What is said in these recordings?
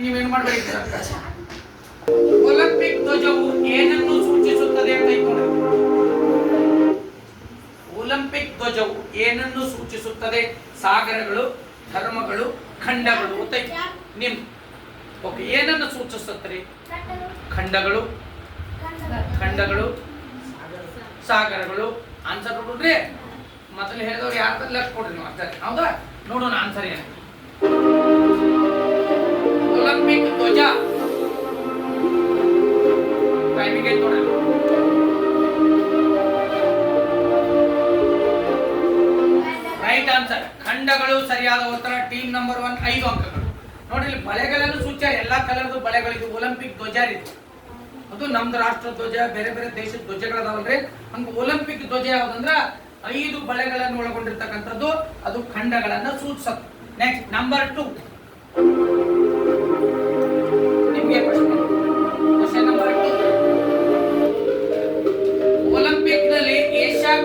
ನೀವೇನ್ ಮಾಡ್ಬೇಕು? ಒಲಿಂಪಿಕ್ ಧ್ವಜವು ಏನನ್ನು ಸೂಚಿಸುತ್ತದೆ ಅಂತ ಇಟ್ಕೊಂಡ್ರೆ ಒಲಿಂಪಿಕ್ ಧ್ವಜವು ಏನನ್ನು ಸೂಚಿಸುತ್ತದೆ? ಸಾಗರಗಳು, ಧರ್ಮಗಳು, ಖಂಡಗಳು ಅಂತ ನಿಮ್ ಓಕೆ, ಏನನ್ನು ಸೂಚಿಸುತ್ತದೆ? ಖಂಡಗಳು ಖಂಡಗಳು, ಸಾಗರಗಳು ಆನ್ಸರ್ ನೋಡ್ರಿ ಮೊದಲು ಹೇಳಿದವ್ರು ಯಾರ ಲಕ್ಷ ಕೊಡ್ರಿ ನೀವು ಅರ್ಥ ಹೌದಾ? ನೋಡೋಣ ಆನ್ಸರ್ ಏನು ಒಲಿಂಪಿಕ್ ಧ್ವಜ. ಟೈಮಿಗೆ ರೈಟ್ ಆನ್ಸರ್ ಖಂಡಗಳು ಸರಿಯಾದ ಉತ್ತರ ಟೀಮ್ ನಂಬರ್ ಒನ್ ಐದು ಅಂಕಗಳು. ನೋಡಿ, ಇಲ್ಲಿ ಬಳೆಗಳನ್ನು ಸೂಚ್ಯ, ಎಲ್ಲಾ ಕಲರ್ದು ಬಳೆಗಳಿದು ಒಲಿಂಪಿಕ್ ಧ್ವಜ ಇದು. ಅದು ನಮ್ದು ರಾಷ್ಟ್ರ ಧ್ವಜ, ಬೇರೆ ಬೇರೆ ದೇಶದ ಧ್ವಜಗಳದಾವಲ್ರಿ. ಹಂಗ ಒಲಿಂಪಿಕ್ ಧ್ವಜ ಯಾವ್ದಂದ್ರ, ಐದು ಬಳೆಗಳನ್ನು ಒಳಗೊಂಡಿರ್ತಕ್ಕಂಥದ್ದು, ಅದು ಖಂಡಗಳನ್ನ ಸೂಚಿಸುತ್ತೆ ನೆಕ್ಸ್ಟ್ ನಂಬರ್ ಟು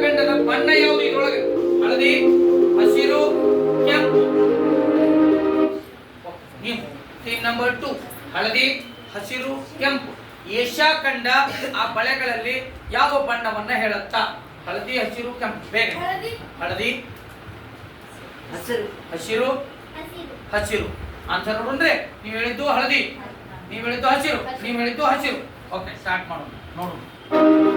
ಖಂಡದ ಬಣ್ಣ ಯಾವುದು ಇದೊಳಗೆ ಹಳದಿ ಹಸಿರು ಕೆಂಪು. ನಂಬರ್ ಟು ಹಳದಿ ಹಸಿರು ಕೆಂಪು. ಏಷ್ಯಾ ಖಂಡ ಆ ಬಳೆಗಳಲ್ಲಿ ಯಾವ ಬಣ್ಣವನ್ನ ಹೇಳುತ್ತಾ? ಹಳದಿ ಹಸಿರು ಕೆಂಪು. ಬೇಗ. ಹಳದಿ. ಹಸಿರು. ಹಸಿರು ಹಸಿರು. ಆನ್ಸರ್ ನೋಡ್ರೆ ನೀವು ಹೇಳಿದ್ದು ಹಳದಿ. ನೀವು ಹೇಳಿದ್ದು ಹಸಿರು. ನೀವು ಹೇಳಿದ್ದು ಹಸಿರು. ಓಕೆ ಸ್ಟಾರ್ಟ್ ಮಾಡೋಣ. ನೋಡೋಣ.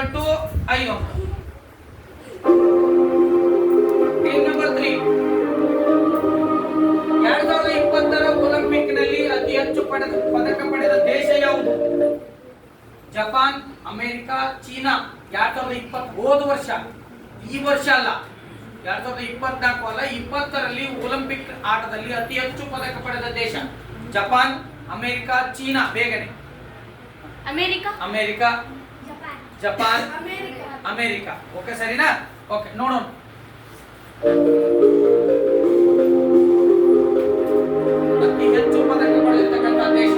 ಐದು ಅಂಕ ಟೀಮ್ ನಂಬರ್ ತ್ರೀ ಎರಡ್ ಸಾವಿರದ ಇಪ್ಪತ್ತರ ಒಲಿಂಪಿಕ್ನಲ್ಲಿ ಅತಿ ಹೆಚ್ಚು ಪಡೆದ ಪದಕ ಪಡೆದ ದೇಶ ಯಾವುದು? Japan America China. ಎರಡ್ ಸಾವಿರದ ಇಪ್ಪತ್ ಹೋದ ವರ್ಷ. ಈ ವರ್ಷ ಅಲ್ಲ. ಎರಡ್ ಸಾವಿರದ ಇಪ್ಪತ್ನಾಲ್ಕು ಅಲ್ಲ ಇಪ್ಪತ್ತರಲ್ಲಿ ಒಲಿಂಪಿಕ್ ಆಟದಲ್ಲಿ ಅತಿ ಹೆಚ್ಚು ಪದಕ ಪಡೆದ ದೇಶ. Japan America China. ಬೇಗನೆ. America? America. Japan? America. Okay ಸರಿನಾ? ಓಕೆ ನೋಡೋಣ. ಅತಿ ಹೆಚ್ಚು ಪದಕಗಳಿರ್ತಕ್ಕಂಥ ದೇಶ.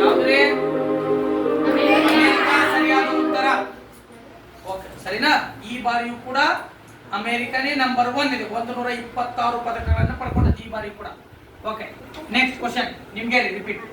ಯಾವುದೇ ಅಮೆರಿಕ. ಸರಿಯಾದ ಉತ್ತರ. ಓಕೆ ಸರಿನಾ? ಈ ಬಾರಿಯೂ ಕೂಡ ಅಮೆರಿಕನೇ ನಂಬರ್ ಒನ್ ಇದೆ. ಒಂದು ನೂರ ಇಪ್ಪತ್ತಾರು ಪದಕಗಳನ್ನು ಪಡ್ಕೊಂಡಿದ್ದು ಈ ಬಾರಿ ಕೂಡ. ಓಕೆ ನೆಕ್ಸ್ಟ್ ಕ್ವಶನ್ ನಿಮ್ಗೆ ರಿಪೀಟ್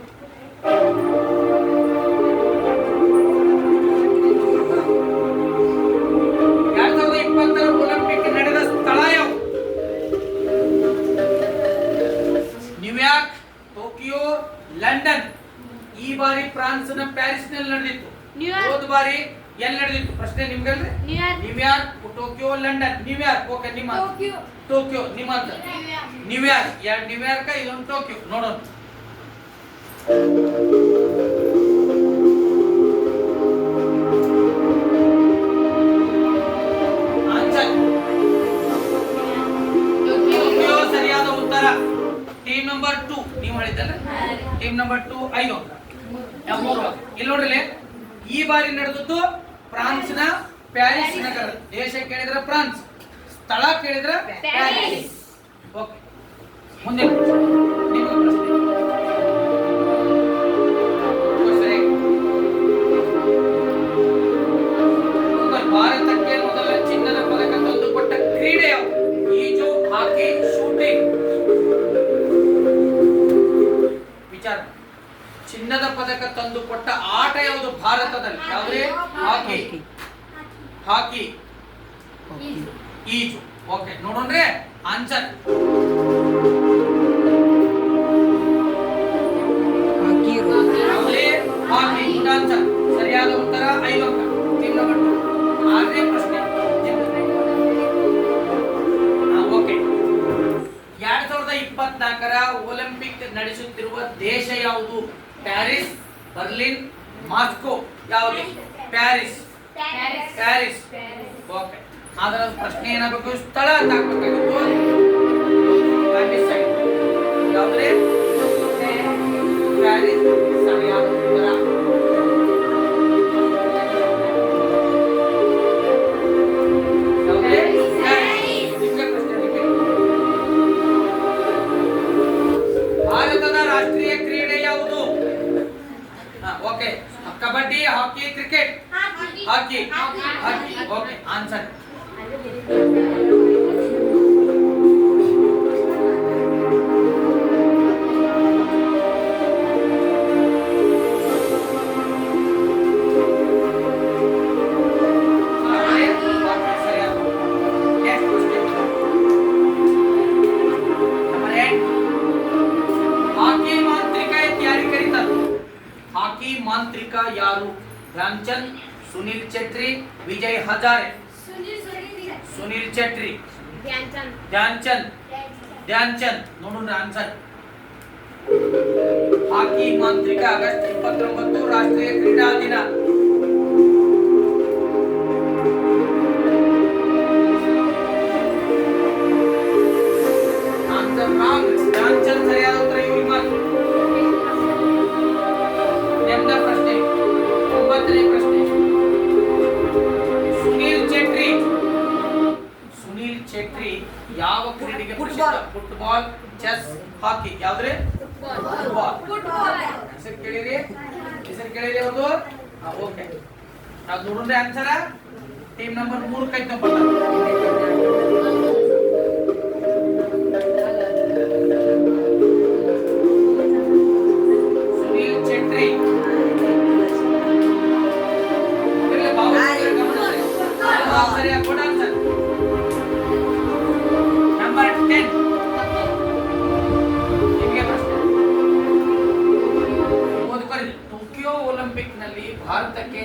ನಿಮ್ಮ ಟೋಕಿಯೋ. ನಿಮ್ಮ answer. ನ್ಯೂಯಾರ್ಕ್ ಎರಡು ನ್ಯೂಯಾರ್ಕ್ ಇದೊಂದು ಟೋಕಿಯೋ. ನೋಡೋಣ. ಟೋಕಿಯೋ ಸರಿಯಾದ ಉತ್ತರ. Team number two. ನೀವು ಹೇಳಿದ್ದಲ್ಲ? ಟೀಮ್ ನಂಬರ್ ಟೂ ಐದು. ಇಲ್ಲಿ ನೋಡ್ರಿ ಈ ಬಾರಿ ನಡೆದದ್ದು ಫ್ರಾನ್ಸ್ನ ಪ್ಯಾರಿಸ್ ನಗರ ದೇಶ ಕೇಳಿದ್ರೆ ಫ್ರಾನ್ಸ್. ಸ್ಥಳ ಕೇಳಿದ್ರೆ ಓಕೆ. ಮುಂದೆ ಭಾರತಕ್ಕೆ ಮೊದಲ ಚಿನ್ನದ ಪದಕ ತಂದುಕೊಟ್ಟ ಕ್ರೀಡೆ ಯಾವುದು ಈಜು ಹಾಕಿ ಶೂಟಿಂಗ್. ವಿಚಾರ. ಚಿನ್ನದ ಪದಕ ತಂದುಕೊಟ್ಟ ಆಟ ಯಾವುದು ಭಾರತದಲ್ಲಿ? ಯಾವುದೇ ಹಾಕಿ. ಹಾಕಿ. ಈಜು. ಓಕೆ ನೋಡೋಣ್ರೆ ಆನ್ಸರ್ ಓಕೆ ಆನ್ಸರ್ ಹಾಕಿ ಮಾಂತ್ರಿಕ ಅಂತ ಯಾರಿಗೆ ಕರೀತಾರೆ ಹಾಕಿ ಮಾಂತ್ರಿಕ ಯಾರು ಧ್ಯಾನ್ಚಂದ್ ಸುನಿಲ್ ಛೇತ್ರಿ ವಿಜಯ್ ಹಜಾರೆ ಸುನಿಲ್ ಛೇತ್ರಿ ಧ್ಯಾನ್ಚಂದ್ ಧ್ಯಾನ್ಚಂದ್ ನೋಡೋಣ ಆನ್ಸರ್ ಹಾಕಿ ಮಾಂತ್ರಿಕ ಆಗಸ್ಟ್ ಇಪ್ಪತ್ತೊಂಬತ್ತು ರಾಷ್ಟ್ರೀಯ ಕ್ರೀಡಾ ದಿನ ಕ್ರೀಡೆಗೆ ಫುಟ್ಬಾಲ್. ಫುಟ್ಬಾಲ್ ಚೆಸ್ ಹಾಕಿ ಯಾವ್ದ್ರಿ? ಫುಟ್ಬಾಲ್ ಹೆಸರು ಕೇಳಿರಿ. ಹೆಸರು ಕೇಳಿರಿ ಅವ್ರದ್ದು ಓಕೆ ನಾವು ನೋಡಿದ್ರೆ ಆನ್ಸರ ಟೀಮ್ ನಂಬರ್ ಮೂರು ಕೈ ಸುನೀಲ್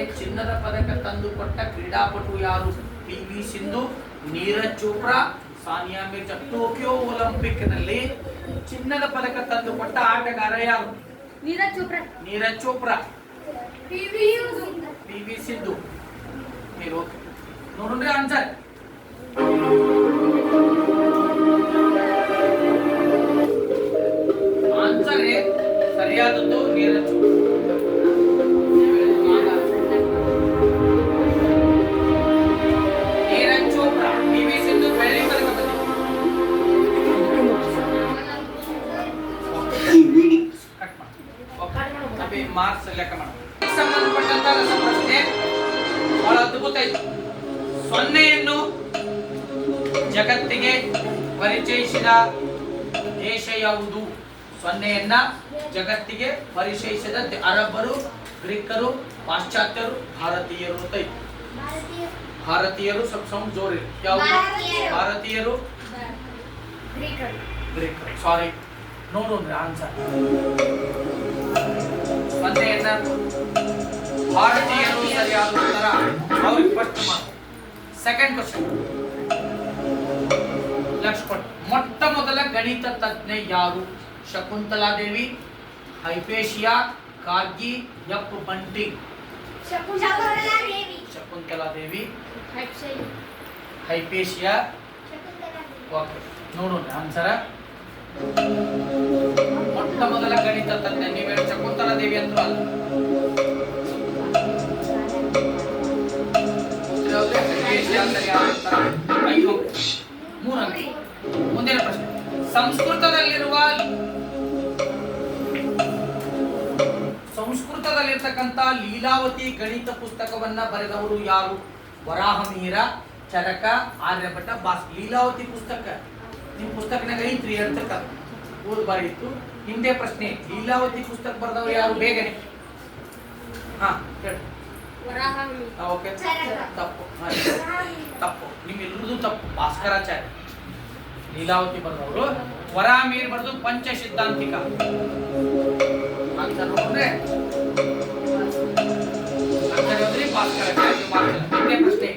ಚಿನ್ನದ ಪದಕ ತಂದು ಕೊಟ್ಟ ಕ್ರೀಡಾಪಟು ಯಾರು? P. V. Sindhu Neeraj Chopra Sania Mirza. Tokyo ಒಲಿಂಪಿಕ್ನಲ್ಲಿ ಚಿನ್ನದ ಪದಕ ತಂದು ಕೊಟ್ಟ ಆಟಗಾರ ಯಾರು? ನೀರಜ್ ಚೋಪ್ರಾ. ನೀರಜ್ ಚೋಪ್ರಾ. ಪಿ. ವಿ. ಸಿಂಧು. ನೋಡ್ರಿ ಆನ್ಸರ್ ಮಾರ್ಕ್ಸ್ ಲೆಕ್ಕ ಮಾಡಬೇಕು. ಸಂಬಂಧಪಟ್ಟಂತ ರಸಪ್ರಶ್ನೆ ಬಹಳ ಅದ್ಭುತ ಇತ್ತು. ಸೊನ್ನೆಯನ್ನು ಜಗತ್ತಿಗೆ ಪರಿಚಯಿಸಿದ ದೇಶ ಯಾವುದು? ಸೊನ್ನೆಯನ್ನ ಜಗತ್ತಿಗೆ ಪರಿಚಯಿಸಿದ ಅರಬ್ಬರು ಗ್ರೀಕರು ಪಾಶ್ಚಾತ್ಯರು ಭಾರತೀಯರು ಅಂತ ಇತ್ತು. ಭಾರತೀಯರು ಸ್ವಲ್ಪ ಸೌಂಡ್ ಜೋರಿ ಯಾವುದು? ಭಾರತೀಯರು. ಭಾರತೀಯರು? ಗ್ರೀಕರು. ಸಾರಿ ನೋಡೋಣ ಆನ್ಸರ್ ಸೊನ್ನೆಯನ್ನ ಭಾರತೀಯರು ಸರಿಯಾದ ಉತ್ತರ. ಅವ್ರಿಗೆ first mark second question Lakshman ಮೊಟ್ಟ ಮೊದಲ ಗಣಿತ ತಜ್ಞ ಯಾರು? ಶಕುಂತಲಾ ದೇವಿ ಹೈಪೇಶಿಯಾ ಕಾರ್ಗಿ ಎಪ್ ಬಂಟಿ. ಶಕುಂತಲಾ ದೇವಿ ಹೈಪೇಶಿಯಾ. ಓಕೆ ನೋಡೋಣ ಆನ್ಸರ ಮೊಟ್ಟ ಮೊದಲ ಗಣಿತ ತಜ್ಞ ನೀವು ಹೇಳಿ ಶಕುಂತಲಾ ದೇವಿ ಅಂತೂ ಅಲ್ಲ. ಮುಂದಿನ ಪ್ರಶ್ನೆ. ಸಂಸ್ಕೃತದಲ್ಲಿರುವ ಸಂಸ್ಕೃತದಲ್ಲಿರ್ತಕ್ಕಂಥ ಲೀಲಾವತಿ ಗಣಿತ ಪುಸ್ತಕವನ್ನ ಬರೆದವರು ಯಾರು? ವರಾಹಮೀರ, ಚರಕ ಆರ್ಯಭಟ್ಟ ಬಾಸ್ ಲೀಲಾವತಿ ಪುಸ್ತಕ. ನಿಮ್ಮ ಪುಸ್ತಕನಾಗ ಐತ್ರಿ ಅಂತ ಓದ್ ಬಾರಿ ಇತ್ತು ಹಿಂದೆ ಪ್ರಶ್ನೆ ಲೀಲಾವತಿ ಪುಸ್ತಕ ಬರೆದವರು ಯಾರು? ಬೇಗನೆ. ಹಾ ಹೇಳಿ. ಓಕೆ. ತಪ್ಪು. ತಪ್ಪು. ನಿಮ್ಮೆಲ್ಲರದು ತಪ್ಪು. ಭಾಸ್ಕರಾಚಾರ್ಯ. ಲೀಲಾವತಿ ಬರೆದವರು. ವರಾಮೀರ್ ಬರೆದು ಪಂಚ ಸಿದ್ಧಾಂತಿಕ ಅಂತ ನೋಡಿದ್ರೆ ಭಾಸ್ಕರಾಚಾರ್ಯ. ನಿನ್ನೆ ಪ್ರಶ್ನೆ.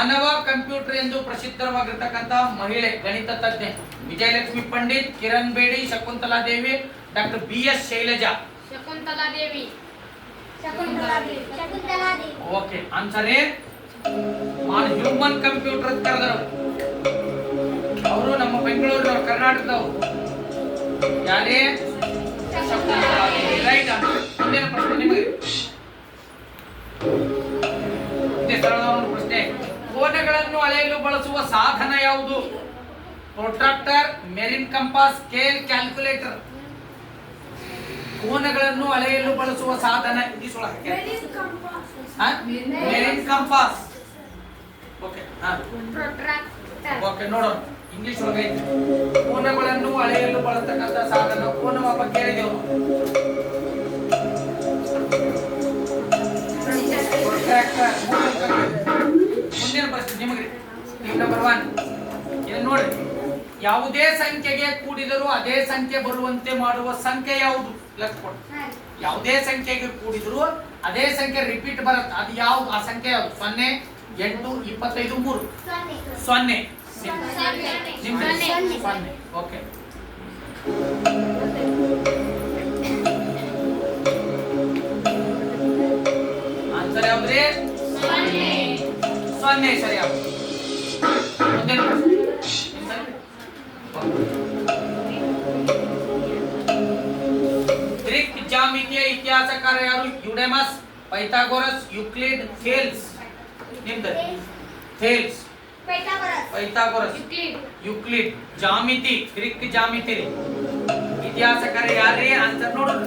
ಮಾನವ ಕಂಪ್ಯೂಟರ್ ಎಂದು ಪ್ರಸಿದ್ಧವಾಗಿರ್ತಕ್ಕಂಥ ಮಹಿಳೆ ಗಣಿತ ತಜ್ಞೆ Vijayalakshmi Pandit Kiran Bedi Shakuntala Devi doctor B S Shailaja. Shakuntala Devi. Okay answer ಮಾನ್ ಹ್ಯೂಮನ್ ಕಂಪ್ಯೂಟರ್ ಕರೆದರು. ಅವರು ನಮ್ಮ ಬೆಂಗಳೂರು ಕರ್ನಾಟಕದವರು. ಯಾರೇ? ರೈಟ್ ಮುಂದಿನ ಪ್ರಶ್ನೆ ನಿಮಗೆ. ಅಳೆಯಲು ಬಳಸುವ ಸಾಧನ ಯಾವುದು? ಪ್ರೊಟ್ರಾಕ್ಟರ್ ಮೆರಿನ್ ಕಂಪಾಸ್ ಸ್ಕೇಲ್ ಕ್ಯಾಲ್ಕುಲೇಟರ್. ಕೋನಗಳನ್ನು ಅಳೆಯಲು ಬಳಸುವ ಸಾಧನ ಮೆರಿನ್ ಕಂಪಾಸ್. Okay protractor. ಓಕೆ ನೋಡೋಣ. ಇಂಗ್ಲಿಷ್ ಒಳಗೆ. ಕೋನಗಳನ್ನು ಅಳೆಯಲು ಬಳಸ್ತಕ್ಕಂಥ ಸಾಧನ ಕೋನವ ಬಗ್ಗೆ ಕೇಳಿದೆವು Protractor, ಮೂರು ಅಂಕಗಳು. ಮುಂದಿನ ಪ್ರಶ್ನೆ ನಿಮಗೆ ನೀವು ನಂಬರ್ ಒನ್ ಏನು ನೋಡಿ ಯಾವುದೇ ಸಂಖ್ಯೆಗೆ ಕೂಡಿದರೂ ಅದೇ ಸಂಖ್ಯೆ ಬರುವಂತೆ ಮಾಡುವ ಸಂಖ್ಯೆ ಯಾವುದು? ಲೆಕ್ಕ ಕೊಡಿ ಯಾವುದೇ ಸಂಖ್ಯೆಗೆ ಕೂಡಿದರೂ ಅದೇ ಸಂಖ್ಯೆ ರಿಪೀಟ್ ಬರುತ್ತೆ. ಅದು ಯಾವ ಆ ಸಂಖ್ಯೆ ಯಾವುದು? ಸೊನ್ನೆ ಎಂಟು ಇಪ್ಪತ್ತೈದು ಮೂರು. ಸೊನ್ನೆ. ಸೊನ್ನೆ. ಸೊನ್ನೆ. ಓಕೆ. ಆನ್ಸರ್ ಯಾವ್ದ್ರಿ? ಸೊನ್ನೆ. ಸರಿ ಯಾವ್ದು ಮುಂದಿನ ಪ್ರಶ್ನೆ. ನಿಮ್ದು? ಗ್ರೀಕ್ ಜಾಮಿತಿಯ ಇತಿಹಾಸಕಾರ ಯಾರು ಯುಡೆಮಸ್ ಪೈಥಾಗೋರಸ್ ಯುಕ್ಲಿಡ್ ಥೇಲ್ಸ್ ನಿಮ್ದು ಥೇಲ್ಸ್ ಪೈಥಾಗೋರಸ್ ಯುಕ್ಲಿಡ್ ಯುಕ್ಲಿಡ್ ಜಾಮಿತಿ ಗ್ರೀಕ್ ಜಾಮಿತಿ ರೀ ಇತಿಹಾಸಕಾರ ಯಾರ್ರಿ ಆನ್ಸರ್ ನೋಡೋಣ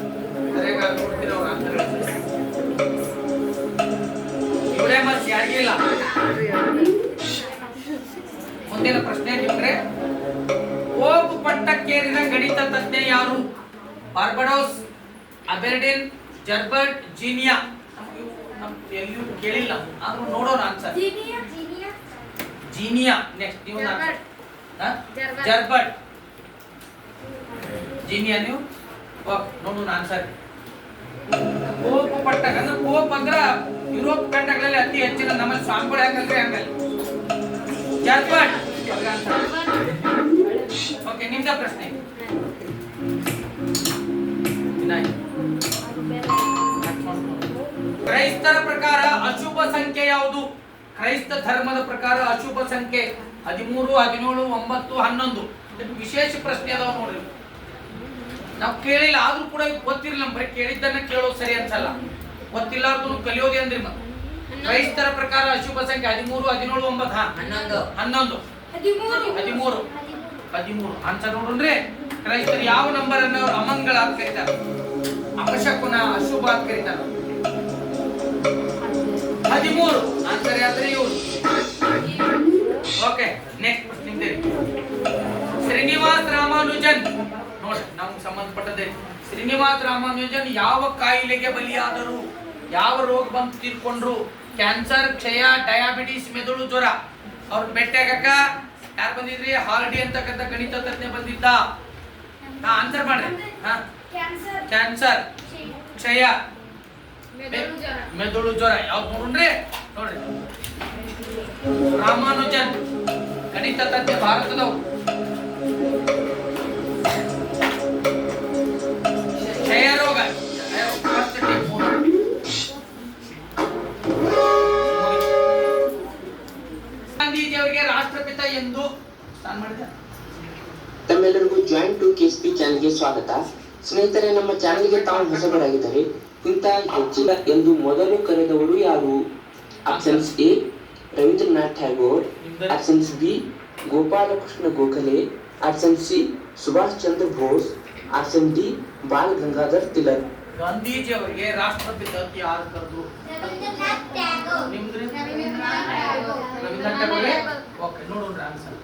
ಸರಿಯಾಗಿ ನೋಡ್ತೀರ ಅವ್ರ ಆನ್ಸರ್ ಯುಡೆಮಸ್ ಯಾರಿಗಿಲ್ಲ ಮುಂದಿನ ಪ್ರಶ್ನೆ ನಿಮ್ಗೆ ಓಬ್ ಪಟ್ಟಕ್ಕೇರಿದ ಗಣಿತ ತಜ್ಞ ಯಾರು? ಬಾರ್ಬಡೋಸ್ ಅಬೆರ್ಡಿನ್ ಜರ್ಬರ್ಟ್ ಜೀನಿಯಾ. ಎಲ್ಲಿಯೂ ಕೇಳಿಲ್ಲ. ಆದ್ರೂ ನೋಡೋಣ ಆನ್ಸರ್ ಜೀನಿಯಾ ನೆಕ್ಸ್ಟ್ ನೀವು ಜರ್ಬರ್ಟ್. ಜೀನಿಯಾ ನೀವು? ನೋಡೋಣ ಆನ್ಸರ್ ಕೋಪ್ ಪಟ್ಟಕ ಅಂದ್ರೆ ಕೋಪ್ ಅಂದ್ರ ಯುರೋಪ್ ಖಂಡಗಳಲ್ಲಿ ಅತಿ ಹೆಚ್ಚಿನ ನಮ್ಮಲ್ಲಿ ಸ್ವಾಮಿಗಳು ಯಾಕಂದ್ರೆ ಹಂಗಲ್ಲಿ. ಓಕೆ ಪ್ರಶ್ನೆ. ಕ್ರೈಸ್ತರ ಪ್ರಕಾರ ಅಶುಭ ಸಂಖ್ಯೆ ಯಾವುದು? ಕ್ರೈಸ್ತ ಧರ್ಮದ ಪ್ರಕಾರ ಅಶುಭ ಸಂಖ್ಯೆ ಹದಿಮೂರು, ಹದಿನೇಳು, ಒಂಬತ್ತು, ಹನ್ನೊಂದು. ವಿಶೇಷ ಪ್ರಶ್ನೆ ಅದಾವ ನೋಡ್ರಿ. ನಾವು ಕೇಳಿಲ್ಲ, ಆದ್ರೂ ಕೂಡ ಗೊತ್ತಿರಲಿಲ್ಲ ಬರೀ ಕೇಳಿದ್ದನ್ನ ಕೇಳೋದು ಸರಿ ಅನ್ಸಲ್ಲ. ಗೊತ್ತಿಲ್ಲಾರ್ದು ಕಲಿಯೋದೇ ಅಂದ್ರಿ ಮತ್ತೆ. ಕ್ರೈಸ್ತರ ಪ್ರಕಾರ ಅಶುಭ ಸಂಖ್ಯೆ ಹದಿಮೂರು ಹದಿನೇಳು ಒಂಬತ್ತು ಹನ್ನೊಂದು. ಹನ್ನೊಂದು. ಹದಿಮೂರು. ಹದಿಮೂರು. ಆನ್ಸರ್ ನೋಡ್ರಿ ಕ್ರೈಸ್ತರು ಯಾವ ನಂಬರ್ ಅನ್ನು ಅಮಂಗಳ ಅಂತ ಕರೀತಾರೆ? ಅಪಶಕುನ ಅಶುಭ ಅಂತ ಕರೀತಾರೆ. ಹದಿಮೂರು. ಆನ್ಸರ್ ಯಾತ್ರೆ ಇವ್ರು? ಓಕೆ ನೆಕ್ಸ್ಟ್ ಪ್ರಶ್ನೆ ಶ್ರೀನಿವಾಸ್ ರಾಮಾನುಜನ್. ನೋಡಿ ನಮ್ಗೆ ಸಂಬಂಧಪಟ್ಟದೆ ಶ್ರೀನಿವಾಸ್ ರಾಮಾನುಜನ್ ಯಾವ ಕಾಯಿಲೆಗೆ ಬಲಿಯಾದರು? ಯಾವ ರೋಗ ಬಂದು ತೀರ್ಕೊಂಡ್ರು? ಕ್ಯಾನ್ಸರ್ ಕ್ಷಯ ಡಯಾಬಿಟಿಸ್ ಮೆದುಳು ಜ್ವರ. ಅವ್ರ ಭೇಟಿಯಾಗಕ್ಕ ಯಾರು ಬಂದಿದ್ರಿ? ಹಾರ್ಡಿ ಅಂತಕ್ಕಂಥ ಗಣಿತ ತಜ್ಞ ಬಂದಿದ್ದ. ಹಾ ಆನ್ಸರ್ ಮಾಡ್ರಿ. ಹಾ. ಕ್ಯಾನ್ಸರ್ ಕ್ಷಯ. ಮೆದುಳು ಜ್ವರ. ಯಾವ್ದು ನೋಡ್ರಿ? ನೋಡ್ರಿ. ರಾಮಾನುಜನ್ ಗಣಿತ ತಜ್ಞ ಭಾರತದವು ಚಾನಲ್ಗೆ ಕೆಎಸ್ಪಿ ಚಾನೆಲ್ಗೆ ಸ್ವಾಗತ. ಸ್ನೇಹಿತರೆ ನಮ್ಮ ಚಾನೆಲ್ಗೆ ತಾವು ಹೊಸಬರಾಗಿದ್ದರೆ ಇಂಥ ಹೆಚ್ಚಿನ ಎಂದು ಮೊದಲು ಕರೆದವರು ಯಾರು? Options A Rabindranath Tagore. Options B Gopalakrishna Gokhale. Option C Subhash Chandra Bose. Option D Bal Gangadhar Tilak ಗಾಂಧೀಜಿಯವರಿಗೆ ರಾಷ್ಟ್ರಪಿತ ಅಂತ ಯಾರು ಕರೆದ್ರು? ನಿಮ್ದು ರವೀಂದ್ರನಾಥ್ ಟ್ಯಾಗೋರ್. ಓಕೆ ನೋಡೋಣ ಆನ್ಸರ್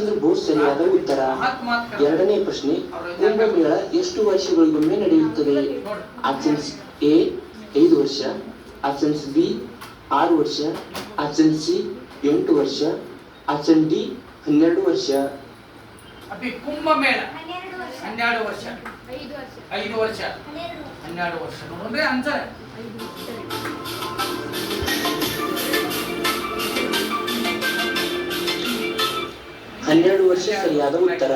ಚಂದ್ರ ಬೋಸ್ ಸರಿಯಾದ ಉತ್ತರ. ಎರಡನೇ ಪ್ರಶ್ನೆ ಕುಂಭಮೇಳ ಎಷ್ಟು ವರ್ಷಗಳಿಗೊಮ್ಮೆ ನಡೆಯುತ್ತದೆ? ನೋಡಿ ಆಪ್ಷನ್ಸ್ ಎ ಐದು ವರ್ಷ. ಆಪ್ಷನ್ಸ್ ಬಿ ಆರು ವರ್ಷ. ಆಪ್ಷನ್ ಸಿ ಎಂಟು ವರ್ಷ. ಆಪ್ಷನ್ ಡಿ ಹನ್ನೆರಡು ವರ್ಷ. ಕುಂಭಮೇಳ. ಹನ್ನೆರಡು ವರ್ಷ. ಐದು ವರ್ಷ. ಐದು ವರ್ಷ. ಹನ್ನೆರಡು ವರ್ಷ. ನೋಡ್ರಿ ಆನ್ಸರ್ ಹನ್ನೆರಡು ವರ್ಷ ಸರಿಯಾದ ಉತ್ತರ.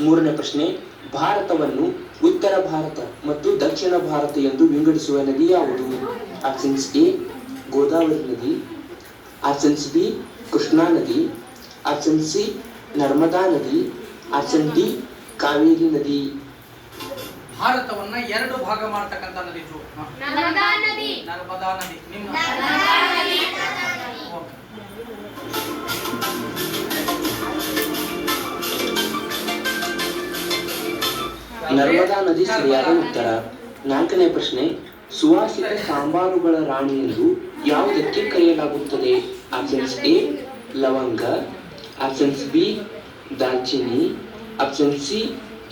ಮೂರನೇ ಪ್ರಶ್ನೆ ಭಾರತವನ್ನು ಉತ್ತರ ಭಾರತ ಮತ್ತು ದಕ್ಷಿಣ ಭಾರತ ಎಂದು ವಿಂಗಡಿಸುವ ನದಿ ಯಾವುದು? ಆಪ್ಷನ್ಸ್ ಎ ಗೋದಾವರಿ ನದಿ. ಆಪ್ಷನ್ಸ್ ಬಿ ಕೃಷ್ಣಾ ನದಿ. ಆಪ್ಷನ್ ಸಿ ನರ್ಮದಾ ನದಿ. ಆಪ್ಷನ್ ಡಿ ಕಾವೇರಿ ನದಿ. ಭಾರತವನ್ನ ಎರಡು ಭಾಗ ಮಾಡ್ತಕ್ಕಂಥ ನದಿ ನರ್ಮದಾ ನದಿ. ನರ್ಮದಾ ನದಿ. ನಿಮ್ಮ ನರ್ಮದಾ ನದಿ ಸರಿಯಾದ ಉತ್ತರ. ನಾಲ್ಕನೇ ಪ್ರಶ್ನೆ, ಸುವಾಸಿತ ಸಾಂಬಾರುಗಳ ರಾಣಿ ಎಂದು ಯಾವುದಕ್ಕೆ ಕರೆಯಲಾಗುತ್ತದೆ? ಆಪ್ಷನ್ಸ್ ಎ ಲವಂಗ. ಆಪ್ಷನ್ಸ್ ಬಿ ದಾಲ್ಚಿನ್ನಿ ಆಪ್ಷನ್ ಸಿ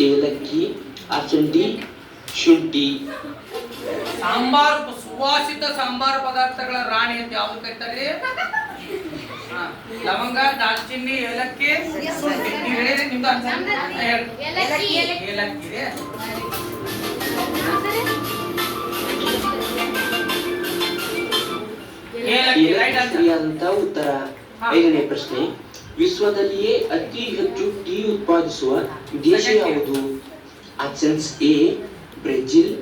ಏಲಕ್ಕಿ. ಆಪ್ಷನ್ ಡಿ ಶುಂಠಿ. ಸಾಂಬಾರು, ಸುವಾಸಿತ ಸಾಂಬಾರು ಪದಾರ್ಥಗಳ ರಾಣಿ ಅಂತ ಯಾವ್ದು ಕರೀತಾರೆ. ಲವಂಗ ದಾಲ್ಚಿನ್ನಿ ಏಲಕ್ಕಿ ಶುಂಠಿ ನೀವು ಹೇಳಿದ್ರೆ ನಿಮ್ದು answer? ಹ, ಹೇಳಿ. ಏಲಕ್ಕಿ ಏಲಕ್ಕಿ ಇದೆ. ಏಲಕ್ಕಿ ಏಲಕ್ಕಿ ರೈಟ್ ಆನ್ಸರ್ ಸರಿಯಾದಂತ ಉತ್ತರ ಹಾ. ಐದನೇ ಪ್ರಶ್ನೆ ವಿಶ್ವದಲ್ಲಿಯೇ ಅತಿ ಹೆಚ್ಚು ಟೀ ಉತ್ಪಾದಿಸುವ ದೇಶ ಯಾವುದು options A Brazil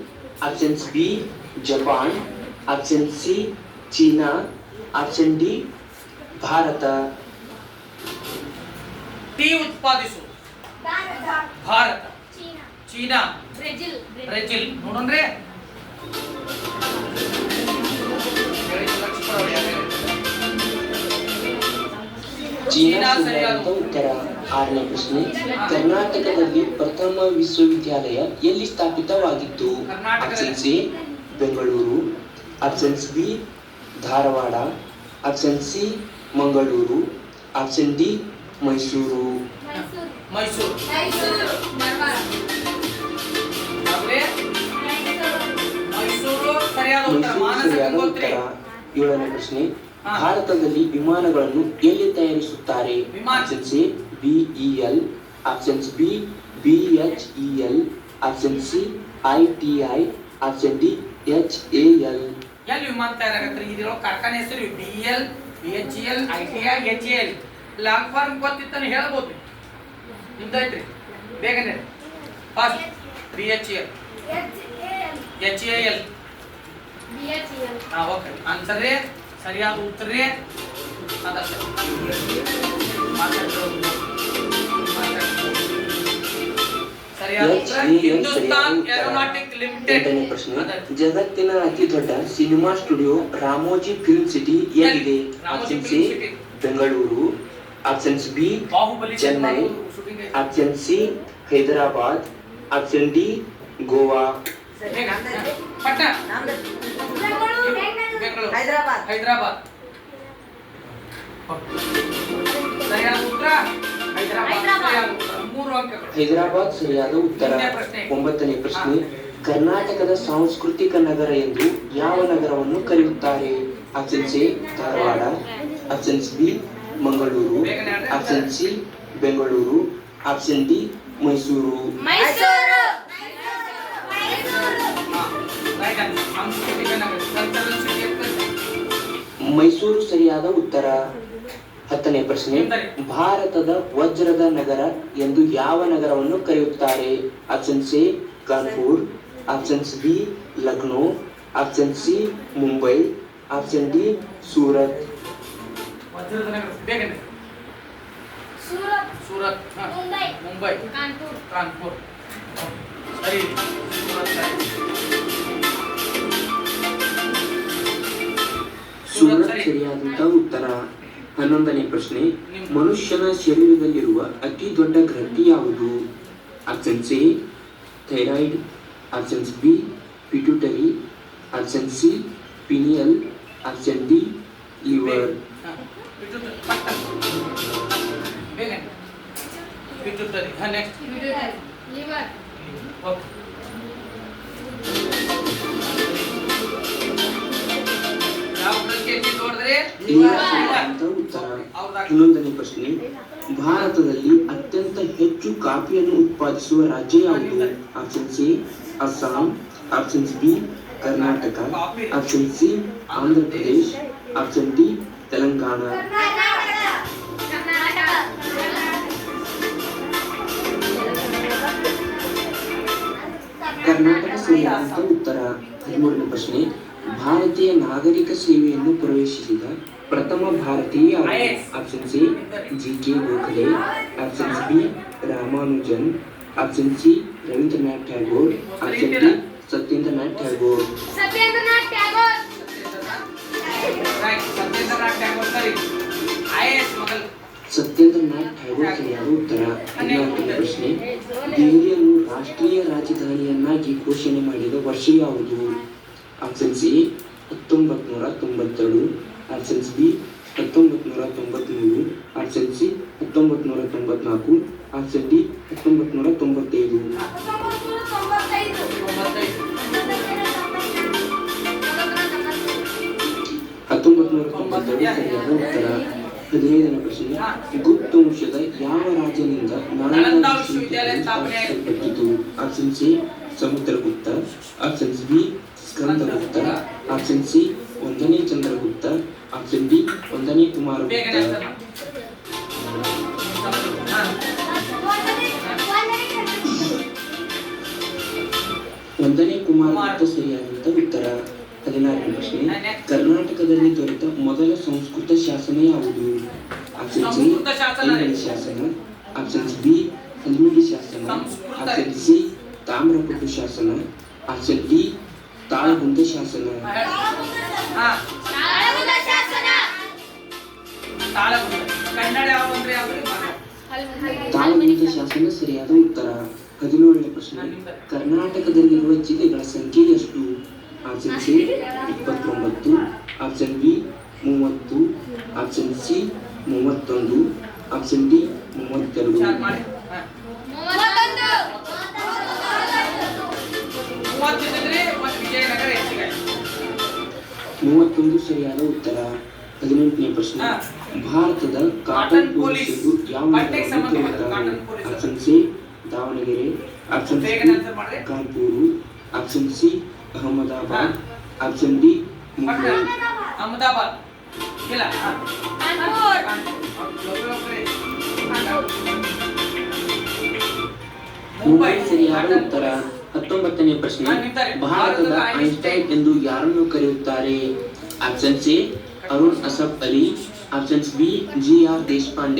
options B Japan option C China option D Bharat. Tea ಉತ್ಪಾದಿಸು. ಭಾರತ. ಚೀನಾ. ಬ್ರೆಜಿಲ್. ಬ್ರೆಜಿಲ್. ನೋಡೋಣ್ರಿ? ಚೀನಾ ಸರಿಯಾದ ಉತ್ತರ. ಆರನೇ ಪ್ರಶ್ನೆ. ಕರ್ನಾಟಕದಲ್ಲಿ ಪ್ರಥಮ ವಿಶ್ವವಿದ್ಯಾಲಯ ಎಲ್ಲಿ ಸ್ಥಾಪಿತವಾಗಿತ್ತು? ಕರ್ನಾಟಕದಲ್ಲಿ. Options A Bengaluru. Options B Dharwad. Option C Mangaluru option D Mysuru Mysuru Mysuru ಉತ್ತರ. ಏಳನೇ ಪ್ರಶ್ನೆ. ಭಾರತದಲ್ಲಿ ವಿಮಾನಗಳನ್ನು ಎಲ್ಲಿ ತಯಾರಿಸುತ್ತಾರೆ? ವಿಮಾನ. Options A BEL options B BHEL option C ITI option D H A L ಎಲ್ಲಿ ವಿಮಾನ ತಯಾರಾಗತ್ತೆ? ಇದಿರೋ ಕಾರ್ಖಾನೆ ಹೆಸರು B L B H L I T I H L long form ಗೊತ್ತಿತ್ತಾನೆ ಹೇಳ್ಬೋದು. ನಿಮ್ದೈತ್ರಿ ಬೇಗನೆ fast B H L H A L ಹಾ ಓಕೆ ಆನ್ಸರ್ ರೀ ಸರಿಯಾದ ಉತ್ತರ ರೀ. ಅದಕ್ಕೆ ಎಂಟನೇ ಪ್ರಶ್ನೆ. ಜಗತ್ತಿನ ಅತಿ ದೊಡ್ಡ cinema studio Ramoji film city ಎಲ್ಲಿದೆ? Option C. Bengaluru. Options B Chennai. Option C Hyderabad. Option D Goa. Hyderabad. Hyderabad. ಸರಿಯಾದ ಉತ್ತರ? ಹೈದರಾಬಾದ್. ಹೈದರಾಬಾದ್. ಸರಿಯಾದ ಉತ್ತರ. ಒಂಬತ್ತನೇ ಪ್ರಶ್ನೆ. ಕರ್ನಾಟಕದ ಸಾಂಸ್ಕೃತಿಕ ನಗರ ಎಂದು ಯಾವ ನಗರವನ್ನು ಕರೆಯುತ್ತಾರೆ? Options A Dharwad. Options B Mangaluru. Option C Bengaluru. Option D Mysuru. Mysuru ಸರಿಯಾದ ಉತ್ತರ. ಹತ್ತನೇ ಪ್ರಶ್ನೆ ಸರಿ. ಭಾರತದ ವಜ್ರದ ನಗರ ಎಂದು ಯಾವ ನಗರವನ್ನು ಕರೆಯುತ್ತಾರೆ? Option C Kanpur options B Lucknow option C Mumbai option D Surat ವಜ್ರದ ನಗರ ಬೇಗನೆ ಸೂರತ್ ಸೂರತ್ ಹಾ, ಮುಂಬೈ ಮುಂಬೈ ಕಾನ್ಪುರ್ ಕಾನ್ಪುರ್ ಸರಿ. ಸೂರತ್ ಸರಿ. ಹನ್ನೊಂದನೇ ಪ್ರಶ್ನೆ ಮನುಷ್ಯನ ಶರೀರದಲ್ಲಿರುವ ಅತಿ ದೊಡ್ಡ ಗ್ರಂಥಿ ಯಾವುದು? Options A thyroid options B pituitary option C pineal option D liver next ಪ್ರಶ್ನೆ ನೋಡಿದ್ರೆ ಸರಿಯಾದಂತ ಉತ್ತರ ಹನ್ನೊಂದನೇ ಪ್ರಶ್ನೆ ಭಾರತದಲ್ಲಿ ಅತ್ಯಂತ ಹೆಚ್ಚು ಕಾಫಿಯನ್ನು ಉತ್ಪಾದಿಸುವ ರಾಜ್ಯ ಯಾವುದು? Option C Assam options B Karnataka option C Andhra Pradesh option D Telangana Karnataka ಸರಿಯಾದಂತ ಉತ್ತರ. ಹದಿಮೂರನೇ ಪ್ರಶ್ನೆ. ಭಾರತೀಯ ನಾಗರಿಕ ಸೇವೆಯನ್ನು ಪ್ರವೇಶಿಸಿದ ಪ್ರಥಮ ಭಾರತೀಯ ಯಾರು? Option C G K Gokhale option B Ramanujan option C Rabindranath Tagore option D Satyendranath Tagore. Satyendranath Tagore. Right Satyendranath Tagore ಸರಿ ಐ ಎ ಎಸ್ ಮಗಳು ಸತ್ಯೇಂದ್ರನಾಥ್ ಟ್ಯಾಗೋರ್ ಸರಿಯಾದ ಉತ್ತರ. ಹದಿನಾಲ್ಕನೇ ಪ್ರಶ್ನೆ? ದೆಹಲಿಯನ್ನು ರಾಷ್ಟ್ರೀಯ ರಾಜಧಾನಿಯನ್ನಾಗಿ ಘೋಷಣೆ ಮಾಡಿದ ವರ್ಷ ಯಾವುದು? ಆಪ್ಷನ್ಸ್ ಎ ಹತ್ತೊಂಬತ್ತು ನೂರ ತೊಂಬತ್ತೆರಡು. ಆಪ್ಷನ್ಸ್ ಬಿ ಹತ್ತೊಂಬತ್ತು ನೂರ ತೊಂಬತ್ತ್ಮೂರು ಆಪ್ಷನ್ ಸಿ ಹತ್ತೊಂಬತ್ತು ನೂರ ತೊಂಬತ್ನಾಲ್ಕು. ಆಪ್ಷನ್ ಡಿ ಹತ್ತೊಂಬತ್ತು ನೂರ ತೊಂಬತ್ತೈದು. ಹತ್ತೊಂಬತ್ತು ನೂರ ತೊಂಬತ್ತೆರಡು ಸರಿಯಾದ ಉತ್ತರ. ಹದಿನೈದನೇ ಪ್ರಶ್ನೆ. ಗುಪ್ತ ವಂಶದ ಯಾವ ರಾಜನಿಂದ ನಾಲಂದ ವಿಶ್ವವಿದ್ಯಾಲಯ? ಸ್ಥಾಪಿಸಿತು option C Samudragupta options B Skandagupta option C ಒಂದನೇ ಚಂದ್ರಗುಪ್ತ ಆಪ್ಷನ್ ಡಿ ಒಂದನೇ ಕುಮಾರಗುಪ್ತ. ಒಂದನೇ ಕುಮಾರಗುಪ್ತ ಸರಿಯಾದಂತ ಉತ್ತರ ಹದಿನಾರನೇ ಪ್ರಶ್ನೆ ಕರ್ನಾಟಕದಲ್ಲಿ ದೊರೆತ ಮೊದಲ ಸಂಸ್ಕೃತ ಶಾಸನ ಯಾವುದು ಆಪ್ಷನ್ ಸಿ ಶಾಸನ. ಆಪ್ಷನ್ ಬಿ ಹಲ್ಮಿಡಿ ಶಾಸನ. ಆಪ್ಷನ್ ಸಿ ತಾಮ್ರಪಟ್ಟು ಶಾಸನ ಆಪ್ಷನ್ ಡಿ ತಾಳಗುಂದ ಶಾಸನ. ತಾಳಗುಂದ ಶಾಸನ ಸರಿಯಾದ ಉತ್ತರ. ಹದಿನೇಳನೇ ಪ್ರಶ್ನೆ. ಕರ್ನಾಟಕದಲ್ಲಿರುವ ಜಿಲ್ಲೆಗಳ ಸಂಖ್ಯೆ ಎಷ್ಟು? ಆಪ್ಷನ್ ಸಿ ಇಪ್ಪತ್ತೊಂಬತ್ತು. ಆಪ್ಷನ್ ಬಿ ಮೂವತ್ತು. ಆಪ್ಷನ್ ಸಿ ಮೂವತ್ತೊಂದು. ಆಪ್ಷನ್ ಡಿ ಮೂವತ್ತೆರಡು. ಮೂವತ್ತೊಂದು ಸರಿಯಾದ ಉತ್ತರ ಹದಿನೆಂಟನೇ ಪ್ರಶ್ನೆ ಹಾ. ಭಾರತದ ಕಾಟನ್ ಕಾಟನ್ ಪೊಲೀಸ್ ಪೊಲೀಸ್. ಎಂದು ಯಾವ ಬಟ್ಟೆಗೆ ನಗರವನ್ನು ಸಂಬಂಧಪಟ್ಟ ಕರೆಯುತ್ತಾರೆ? Cottonopolis. Option C Davanagere option C ಬೇಗನೆ answer ಮಾಡ್ರಿ. Kanpur option C Ahmedabad option D Mumbai Ahmedabad ಇಲ್ಲ ಹಾ. ಕಾನ್ಪುರ್ ಒಬ್ರೇ ಒಬ್ರೇ. ಮುಂಬೈ ಸರಿಯಾದ ಉತ್ತರ ಹತ್ತೊಂಬತ್ತನೇ ಪ್ರಶ್ನೆ ಭಾರತದ ಐನ್ಸ್ಟೈನ್ ಎಂದು ಯಾರನ್ನು ಕರೆಯುತ್ತಾರೆ? Option A Arun Asaf Ali. Options B G R Deshpande.